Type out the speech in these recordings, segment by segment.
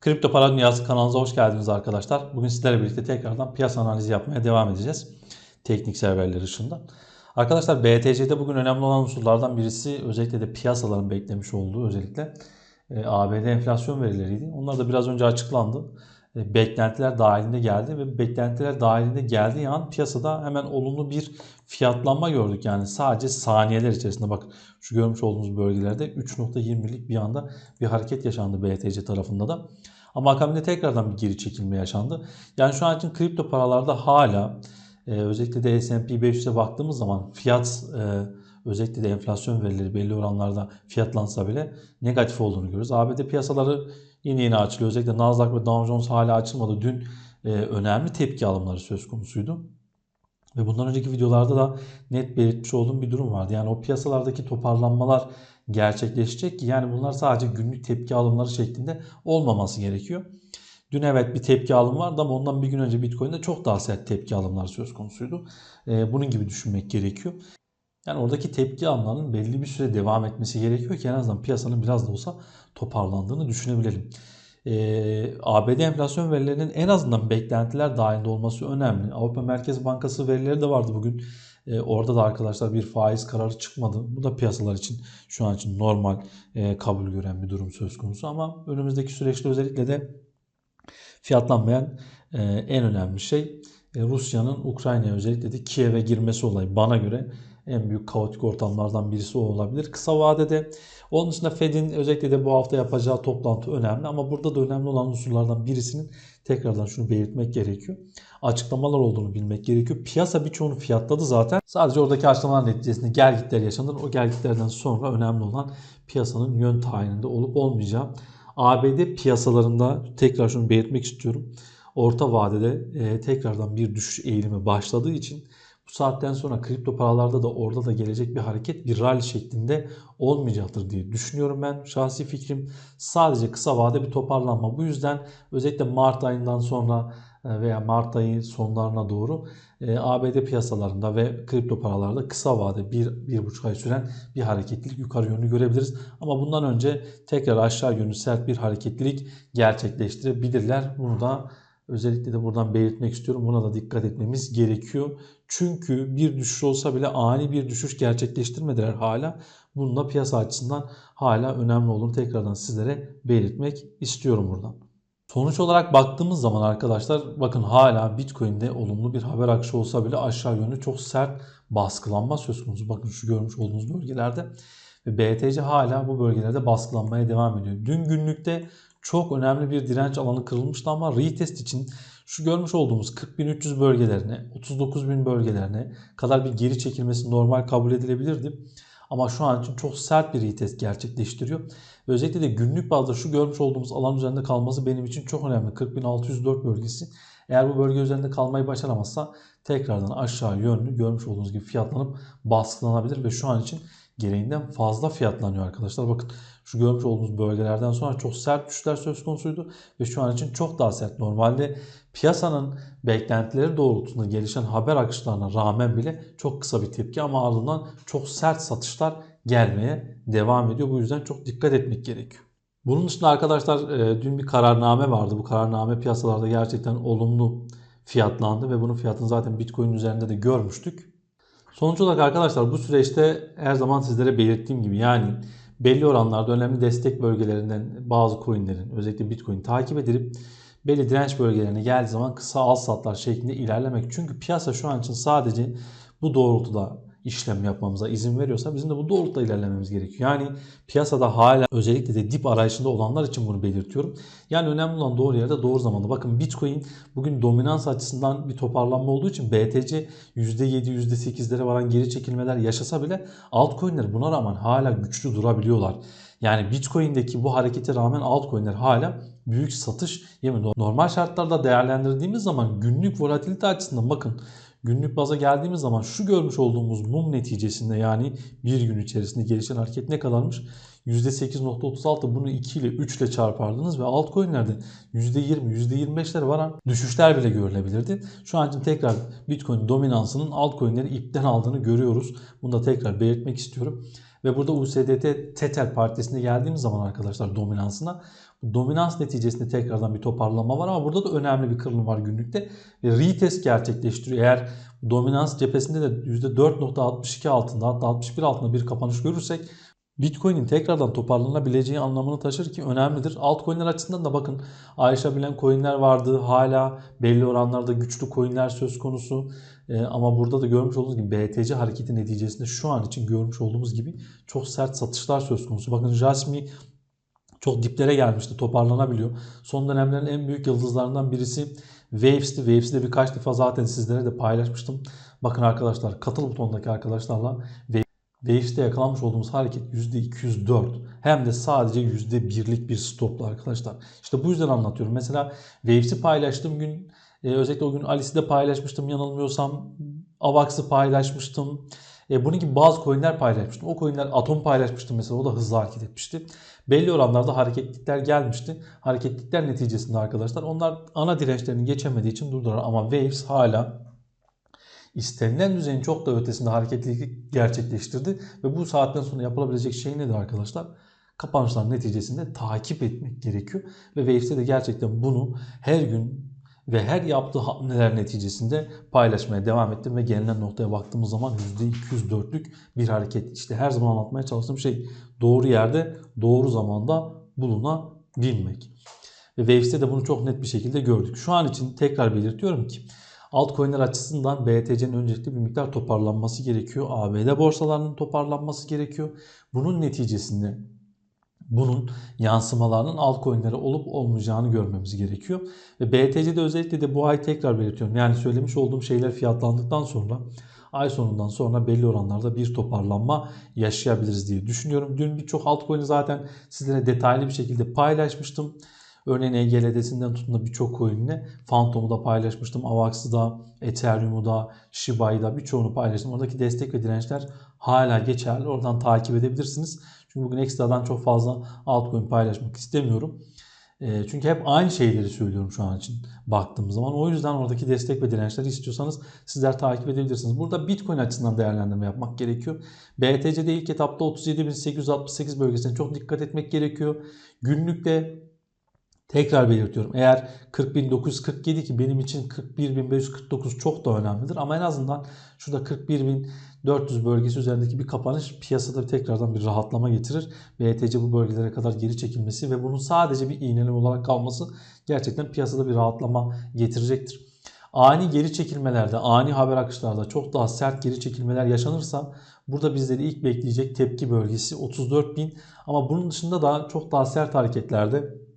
Kripto Para Dünyası kanalımıza hoş geldiniz arkadaşlar. Bugün sizlerle birlikte tekrardan piyasa analizi yapmaya devam edeceğiz. Teknik serverler ışığında. Arkadaşlar BTC'de bugün önemli olan unsurlardan birisi özellikle de piyasaların beklemiş olduğu özellikle e, ABD enflasyon verileriydi. Onlar da biraz önce açıklandı. E, beklentiler dahilinde geldi ve beklentiler dahilinde geldiği an piyasada hemen olumlu bir fiyatlanma gördük. Yani sadece saniyeler içerisinde bak şu görmüş olduğunuz bölgelerde 3.20'lik bir anda bir hareket yaşandı BTC tarafında da. Ama akabinde tekrardan bir geri çekilme yaşandı. Yani şu an için kripto paralarda hala e, özellikle de S&P 500'e baktığımız zaman fiyat e, özellikle de enflasyon verileri belli oranlarda fiyatlansa bile negatif olduğunu görüyoruz. ABD piyasaları yeni yeni açılıyor. Özellikle Nasdaq ve Dow Jones hala açılmadı. Dün e, önemli tepki alımları söz konusuydu. Ve bundan önceki videolarda da net belirtmiş olduğum bir durum vardı. Yani o piyasalardaki toparlanmalar gerçekleşecek ki yani bunlar sadece günlük tepki alımları şeklinde olmaması gerekiyor. Dün evet bir tepki alım vardı ama ondan bir gün önce Bitcoin'de çok daha sert tepki alımlar söz konusuydu. Ee, bunun gibi düşünmek gerekiyor. Yani oradaki tepki alımlarının belli bir süre devam etmesi gerekiyor ki en azından piyasanın biraz da olsa toparlandığını düşünebilelim. Ee, ABD enflasyon verilerinin en azından beklentiler dahilinde olması önemli. Avrupa Merkez Bankası verileri de vardı bugün. Ee, orada da arkadaşlar bir faiz kararı çıkmadı. Bu da piyasalar için şu an için normal e, kabul gören bir durum söz konusu. Ama önümüzdeki süreçte özellikle de fiyatlanmayan e, en önemli şey e, Rusya'nın Ukrayna'ya özellikle de Kiev'e girmesi olayı. Bana göre en büyük kaotik ortamlardan birisi o olabilir. Kısa vadede onun dışında Fed'in özellikle de bu hafta yapacağı toplantı önemli ama burada da önemli olan unsurlardan birisinin tekrardan şunu belirtmek gerekiyor. Açıklamalar olduğunu bilmek gerekiyor. Piyasa birçoğunu fiyatladı zaten. Sadece oradaki açıklamalar neticesinde gelgitler yaşanır. O gelgitlerden sonra önemli olan piyasanın yön tayininde olup olmayacağı. ABD piyasalarında tekrar şunu belirtmek istiyorum. Orta vadede e, tekrardan bir düşüş eğilimi başladığı için bu saatten sonra kripto paralarda da orada da gelecek bir hareket bir rally şeklinde olmayacaktır diye düşünüyorum ben. Şahsi fikrim sadece kısa vade bir toparlanma. Bu yüzden özellikle Mart ayından sonra e, veya Mart ayı sonlarına doğru e, ABD piyasalarında ve kripto paralarda kısa vade bir, bir buçuk ay süren bir hareketlilik yukarı yönlü görebiliriz. Ama bundan önce tekrar aşağı yönlü sert bir hareketlilik gerçekleştirebilirler. Bunu da Özellikle de buradan belirtmek istiyorum. Buna da dikkat etmemiz gerekiyor. Çünkü bir düşüş olsa bile ani bir düşüş gerçekleştirmediler hala. Bunun piyasa açısından hala önemli olduğunu tekrardan sizlere belirtmek istiyorum buradan. Sonuç olarak baktığımız zaman arkadaşlar bakın hala Bitcoin'de olumlu bir haber akışı olsa bile aşağı yönlü çok sert baskılanma söz konusu. Bakın şu görmüş olduğunuz bölgelerde ve BTC hala bu bölgelerde baskılanmaya devam ediyor. Dün günlükte çok önemli bir direnç alanı kırılmıştı ama retest için şu görmüş olduğumuz 40.300 bölgelerine, 39.000 bölgelerine kadar bir geri çekilmesi normal kabul edilebilirdi. Ama şu an için çok sert bir retest gerçekleştiriyor. Ve özellikle de günlük bazda şu görmüş olduğumuz alan üzerinde kalması benim için çok önemli. 40.604 bölgesi. Eğer bu bölge üzerinde kalmayı başaramazsa tekrardan aşağı yönlü görmüş olduğunuz gibi fiyatlanıp baskılanabilir ve şu an için gereğinden fazla fiyatlanıyor arkadaşlar. Bakın şu görmüş olduğunuz bölgelerden sonra çok sert düşüşler söz konusuydu ve şu an için çok daha sert. Normalde piyasanın beklentileri doğrultusunda gelişen haber akışlarına rağmen bile çok kısa bir tepki ama ardından çok sert satışlar gelmeye devam ediyor. Bu yüzden çok dikkat etmek gerekiyor. Bunun dışında arkadaşlar e, dün bir kararname vardı. Bu kararname piyasalarda gerçekten olumlu fiyatlandı ve bunun fiyatını zaten Bitcoin üzerinde de görmüştük. Sonuç olarak arkadaşlar bu süreçte her zaman sizlere belirttiğim gibi yani belli oranlarda önemli destek bölgelerinden bazı coinlerin özellikle Bitcoin takip edilip belli direnç bölgelerine geldiği zaman kısa al satlar şeklinde ilerlemek. Çünkü piyasa şu an için sadece bu doğrultuda işlem yapmamıza izin veriyorsa bizim de bu doğrultuda ilerlememiz gerekiyor. Yani piyasada hala özellikle de dip arayışında olanlar için bunu belirtiyorum. Yani önemli olan doğru yerde doğru zamanda. Bakın Bitcoin bugün dominans açısından bir toparlanma olduğu için BTC %7 %8'lere varan geri çekilmeler yaşasa bile altcoin'ler buna rağmen hala güçlü durabiliyorlar. Yani Bitcoin'deki bu harekete rağmen altcoin'ler hala büyük satış yemiyor. Normal şartlarda değerlendirdiğimiz zaman günlük volatilite açısından bakın Günlük baza geldiğimiz zaman şu görmüş olduğumuz mum neticesinde yani bir gün içerisinde gelişen hareket ne kadarmış? %8.36 bunu 2 ile 3 ile çarpardınız ve altcoin'lerde %20, %25'lere varan düşüşler bile görülebilirdi. Şu an için tekrar Bitcoin dominansının altcoin'leri ipten aldığını görüyoruz. Bunu da tekrar belirtmek istiyorum. Ve burada USDT Tetel paritesine geldiğimiz zaman arkadaşlar dominansına dominans neticesinde tekrardan bir toparlama var ama burada da önemli bir kırılım var günlükte. Ve retest gerçekleştiriyor. Eğer dominans cephesinde de %4.62 altında hatta 61 altında bir kapanış görürsek Bitcoin'in tekrardan toparlanabileceği anlamını taşır ki önemlidir. Altcoin'ler açısından da bakın ayrışabilen coin'ler vardı. Hala belli oranlarda güçlü coin'ler söz konusu. Ee, ama burada da görmüş olduğunuz gibi BTC hareketi neticesinde şu an için görmüş olduğumuz gibi çok sert satışlar söz konusu. Bakın Jasmy çok diplere gelmişti toparlanabiliyor. Son dönemlerin en büyük yıldızlarından birisi Waves'ti. Waves'i de birkaç defa zaten sizlere de paylaşmıştım. Bakın arkadaşlar katıl butonundaki arkadaşlarla Waves'te yakalanmış olduğumuz hareket %204. Hem de sadece %1'lik bir stopla arkadaşlar. İşte bu yüzden anlatıyorum. Mesela Waves'i paylaştığım gün e, özellikle o gün Alice'i de paylaşmıştım yanılmıyorsam. Avax'ı paylaşmıştım. E, bunun gibi bazı coinler paylaşmıştım. O coinler Atom paylaşmıştım mesela o da hızlı hareket etmişti. Belli oranlarda hareketlikler gelmişti. Hareketlikler neticesinde arkadaşlar onlar ana dirençlerini geçemediği için durdular. Ama Waves hala istenilen düzeyin çok da ötesinde hareketlilik gerçekleştirdi. Ve bu saatten sonra yapılabilecek şey nedir arkadaşlar? Kapanışlar neticesinde takip etmek gerekiyor. Ve Waves'te de gerçekten bunu her gün ve her yaptığı hamleler neticesinde paylaşmaya devam ettim ve gelinen noktaya baktığımız zaman %204'lük bir hareket. İşte her zaman anlatmaya çalıştığım şey doğru yerde doğru zamanda bulunabilmek. Ve Waves'te de bunu çok net bir şekilde gördük. Şu an için tekrar belirtiyorum ki altcoin'ler açısından BTC'nin öncelikle bir miktar toparlanması gerekiyor. ABD borsalarının toparlanması gerekiyor. Bunun neticesinde bunun yansımalarının altcoin'lere olup olmayacağını görmemiz gerekiyor. Ve BTC'de özellikle de bu ay tekrar belirtiyorum. Yani söylemiş olduğum şeyler fiyatlandıktan sonra ay sonundan sonra belli oranlarda bir toparlanma yaşayabiliriz diye düşünüyorum. Dün birçok altcoin'i zaten sizlere detaylı bir şekilde paylaşmıştım. Örneğin EGLD'sinden tutun da birçok coin'ini Phantom'u da paylaşmıştım. Avax'ı da, Ethereum'u da, Shiba'yı da birçoğunu paylaştım. Oradaki destek ve dirençler hala geçerli. Oradan takip edebilirsiniz. Çünkü bugün ekstradan çok fazla altcoin paylaşmak istemiyorum. E, çünkü hep aynı şeyleri söylüyorum şu an için baktığım zaman. O yüzden oradaki destek ve dirençleri istiyorsanız sizler takip edebilirsiniz. Burada Bitcoin açısından değerlendirme yapmak gerekiyor. BTC'de ilk etapta 37.868 bölgesine çok dikkat etmek gerekiyor. Günlükte Tekrar belirtiyorum. Eğer 40.947 ki benim için 41.549 çok da önemlidir. Ama en azından şurada 41.400 bölgesi üzerindeki bir kapanış piyasada tekrardan bir rahatlama getirir. BTC bu bölgelere kadar geri çekilmesi ve bunun sadece bir iğneleme olarak kalması gerçekten piyasada bir rahatlama getirecektir. Ani geri çekilmelerde, ani haber akışlarda çok daha sert geri çekilmeler yaşanırsa burada bizleri ilk bekleyecek tepki bölgesi 34.000 ama bunun dışında da çok daha sert hareketlerde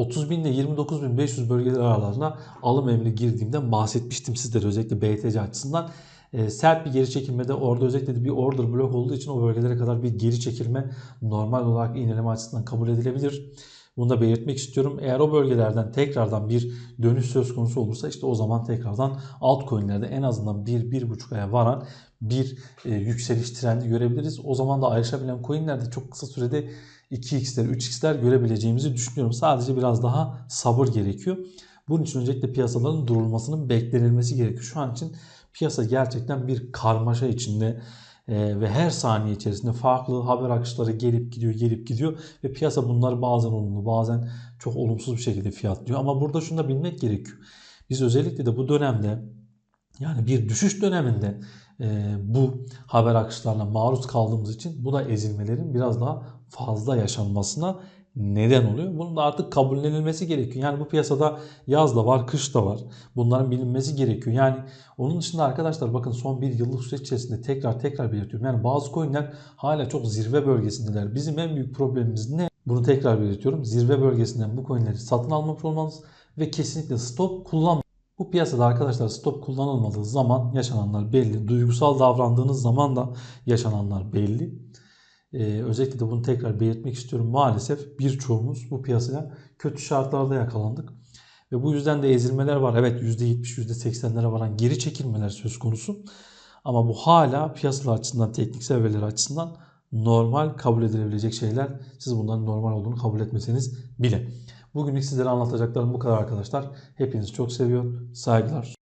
30 bin ile 29 bin 500 bölgeler aralarına alım emri girdiğimden bahsetmiştim sizlere özellikle BTC açısından. E, sert bir geri çekilmede orada özellikle bir order blok olduğu için o bölgelere kadar bir geri çekilme normal olarak iğneleme açısından kabul edilebilir. Bunu da belirtmek istiyorum. Eğer o bölgelerden tekrardan bir dönüş söz konusu olursa işte o zaman tekrardan altcoin'lerde en azından 1-1,5 aya varan bir e, yükseliş trendi görebiliriz. O zaman da ayrışabilen coin'lerde çok kısa sürede 2x'ler, 3x'ler görebileceğimizi düşünüyorum. Sadece biraz daha sabır gerekiyor. Bunun için öncelikle piyasaların durulmasının beklenilmesi gerekiyor. Şu an için piyasa gerçekten bir karmaşa içinde ee, ve her saniye içerisinde farklı haber akışları gelip gidiyor, gelip gidiyor ve piyasa bunları bazen olumlu, bazen çok olumsuz bir şekilde fiyatlıyor. Ama burada şunu da bilmek gerekiyor. Biz özellikle de bu dönemde yani bir düşüş döneminde e, bu haber akışlarına maruz kaldığımız için bu da ezilmelerin biraz daha fazla yaşanmasına neden oluyor. Bunun da artık kabullenilmesi gerekiyor. Yani bu piyasada yaz da var, kış da var. Bunların bilinmesi gerekiyor. Yani onun dışında arkadaşlar bakın son bir yıllık süreç içerisinde tekrar tekrar belirtiyorum. Yani bazı coinler hala çok zirve bölgesindeler. Bizim en büyük problemimiz ne? Bunu tekrar belirtiyorum. Zirve bölgesinden bu coinleri satın almamış olmanız ve kesinlikle stop kullanmamanız. Bu piyasada arkadaşlar stop kullanılmadığı zaman yaşananlar belli. Duygusal davrandığınız zaman da yaşananlar belli. Ee, özellikle de bunu tekrar belirtmek istiyorum. Maalesef birçoğumuz bu piyasaya kötü şartlarda yakalandık. Ve bu yüzden de ezilmeler var. Evet %70, %80'lere varan geri çekilmeler söz konusu. Ama bu hala piyasalar açısından, teknik seviyeler açısından normal kabul edilebilecek şeyler. Siz bunların normal olduğunu kabul etmeseniz bile. Bugünlük sizlere anlatacaklarım bu kadar arkadaşlar. Hepinizi çok seviyor. Saygılar.